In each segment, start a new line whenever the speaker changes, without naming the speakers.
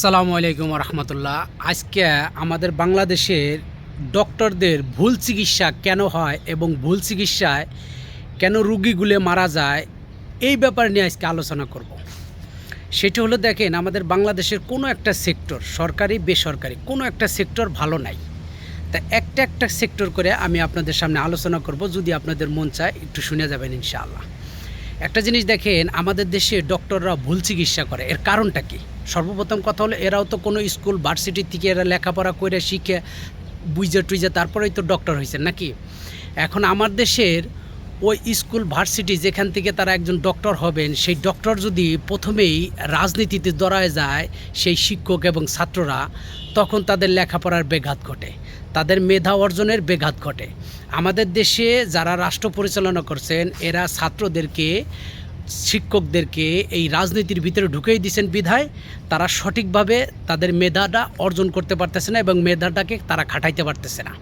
আসসালামু আলাইকুম রহমতুল্লাহ। আজকে আমাদের বাংলাদেশের ডক্টরদের ভুল চিকিৎসা কেন হয় এবং ভুল চিকিৎসায় কেন রুগীগুলো মারা যায়, এই ব্যাপার নিয়ে আজকে আলোচনা করব। সেটা হলো দেখেন, আমাদের বাংলাদেশের কোনো একটা সেক্টর, সরকারি, বেসরকারি, কোনো একটা সেক্টর ভালো নাই। তা একটা একটা সেক্টর করে আমি আপনাদের সামনে আলোচনা করব, যদি আপনাদের মন চায় একটু শুনে যাবেন ইনশাআল্লাহ। একটা জিনিস দেখেন, আমাদের দেশে ডক্টররা ভুল চিকিৎসা করে, এর কারণটা কি? সর্বপ্রথম কথা হলো, এরাও তো কোনো স্কুল ভার্সিটি থেকে এরা লেখাপড়া করে শিখে বুঝে টুইজে তারপরেই তো ডক্টর হয়েছে নাকি? এখন আমার দেশের ওই স্কুল ভার্সিটি যেখান থেকে তারা একজন ডক্টর হবেন, সেই ডক্টর যদি প্রথমেই রাজনীতিতে দরায় যায় সেই শিক্ষক এবং ছাত্ররা, তখন তাদের লেখাপড়ার ব্যাঘাত ঘটে, তাদের মেধা অর্জনের ব্যাঘাত ঘটে। আমাদের দেশে যারা রাষ্ট্র পরিচালনা করছেন, এরা ছাত্রদেরকে শিক্ষকদেরকে এই রাজনীতির ভিতরে ঢুকেই দিয়েছেন বিধায়, তারা সঠিকভাবে তাদের মেধাটা অর্জন করতে পারতেছে না এবং মেধাটাকে তারা খাটাইতে পারতেছে না।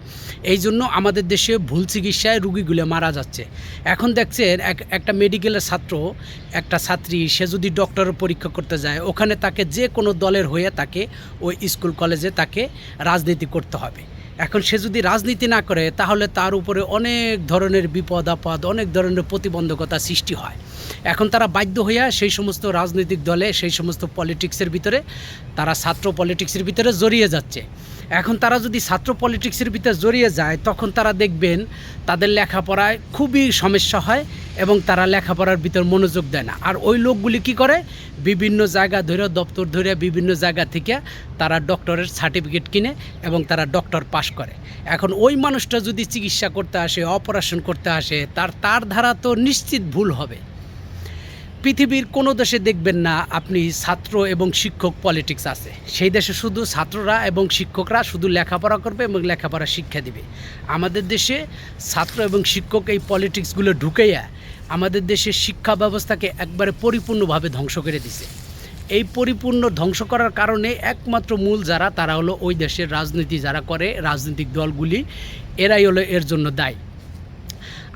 এই জন্য আমাদের দেশে ভুল চিকিৎসায় রুগীগুলো মারা যাচ্ছে। এখন দেখছেন এক, একটা মেডিকেলের ছাত্র, একটা ছাত্রী, সে যদি ডক্টরের পরীক্ষা করতে যায়, ওখানে তাকে যে কোনো দলের হয়ে তাকে ওই স্কুল, কলেজে তাকে রাজনীতি করতে হবে। এখন সে যদি রাজনীতি না করে, তাহলে তার উপরে অনেক ধরনের বিপদ, আপদ, অনেক ধরনের প্রতিবন্ধকতা সৃষ্টি হয়। এখন তারা বাধ্য হইয়া সেই সমস্ত রাজনৈতিক দলে, সেই সমস্ত পলিটিক্সের ভিতরে, তারা ছাত্র পলিটিক্সের ভিতরে জড়িয়ে যাচ্ছে। এখন তারা যদি ছাত্র পলিটিক্সের ভিতরে জড়িয়ে যায়, তখন তারা দেখবেন তাদের লেখাপড়ায় খুবই সমস্যা হয় এবং তারা লেখাপড়ার ভিতর মনোযোগ দেয় না। আর ওই লোকগুলি কি করে? বিভিন্ন জায়গা ধরে দপ্তর ধরে বিভিন্ন জায়গা থেকে তারা ডক্টরের সার্টিফিকেট কিনে এবং তারা ডক্টর পাশ করে। এখন ওই মানুষটা যদি চিকিৎসা করতে আসে অপারেশন করতে আসে, তার তার ধারা তো নিশ্চিত ভুল হবে। পৃথিবীর কোনো দেশে দেখবেন না আপনি ছাত্র এবং শিক্ষক পলিটিক্স আছে। সেই দেশে শুধু ছাত্ররা এবং শিক্ষকরা শুধু লেখাপড়া করবে এবং লেখাপড়া শিক্ষা দিবে। আমাদের দেশে ছাত্র এবং শিক্ষক এই পলিটিক্সগুলো ঢুকেইয়া আমাদের দেশের শিক্ষা ব্যবস্থাকে একবারে পরিপূর্ণভাবে ধ্বংস করে দিছে। এই পরিপূর্ণ ধ্বংস করার কারণে একমাত্র মূল যারা, তারা হলো ওই দেশের রাজনীতি যারা করে, রাজনৈতিক দলগুলি, এরাই হলো এর জন্য দায়ী।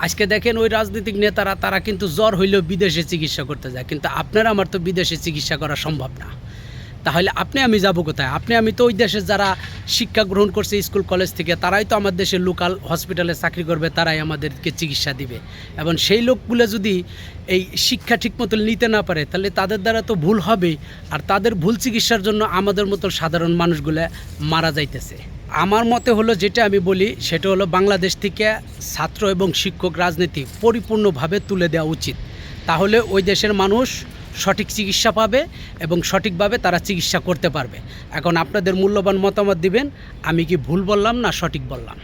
আজকে দেখেন ওই রাজনৈতিক নেতারা, তারা কিন্তু জ্বর হইলেও বিদেশে চিকিৎসা করতে যায়। কিন্তু আপনারা আমার তো বিদেশে চিকিৎসা করা সম্ভব না। তাহলে আপনি আমি যাব কোথায়? আপনি, আমি তো ওই দেশের যারা শিক্ষা গ্রহণ করছে স্কুল, কলেজ থেকে, তারাই তো আমার দেশের লোকাল হসপিটালে চাকরি করবে, তারাই আমাদেরকে চিকিৎসা দিবে। এবং সেই লোকগুলো যদি এই শিক্ষা ঠিকমতো নিতে না পারে, তাহলে তাদের দ্বারা তো ভুল হবেই। আর তাদের ভুল চিকিৎসার জন্য আমাদের মতো সাধারণ মানুষগুলো মারা যাইতেছে। আমার মতে হলো যেটা আমি বলি, সেটা হলো বাংলাদেশ থেকে ছাত্র এবং শিক্ষক রাজনীতি পরিপূর্ণভাবে তুলে দেওয়া উচিত। তাহলে ওই দেশের মানুষ সঠিক চিকিৎসা পাবে এবং সঠিকভাবে তারা চিকিৎসা করতে পারবে। এখন আপনাদের মূল্যবান মতামত দিবেন, আমি কি ভুল বললাম না সঠিক বললাম?